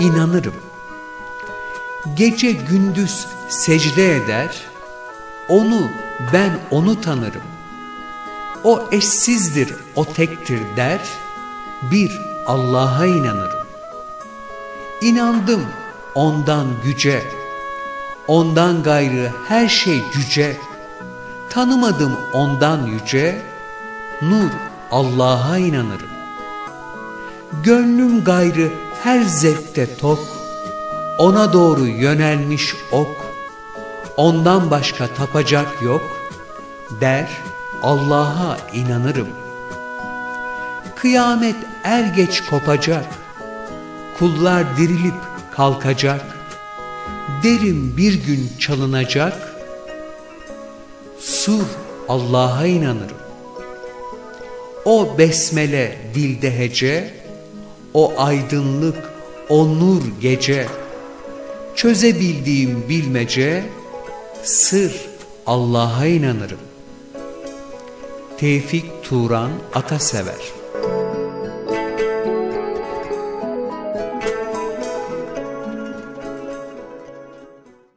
inanırım. Gece gündüz secde eder, onu ben onu tanırım. O eşsizdir, o tektir der, bir Allah'a inanırım. İnandım ondan güce, ondan gayrı her şey cüce, tanımadım ondan yüce, nur Allah'a inanırım. Gönlüm gayrı her zevkte tok, ona doğru yönelmiş ok, ondan başka tapacak yok, der Allah'a inanırım. Kıyamet er geç kopacak, kullar dirilip kalkacak, derim bir gün çalınacak, sur Allah'a inanırım. O besmele dilde hece, o aydınlık, o nur gece, çözebildiğim bilmece, sır Allah'a inanırım. Tevfik Turan Atasever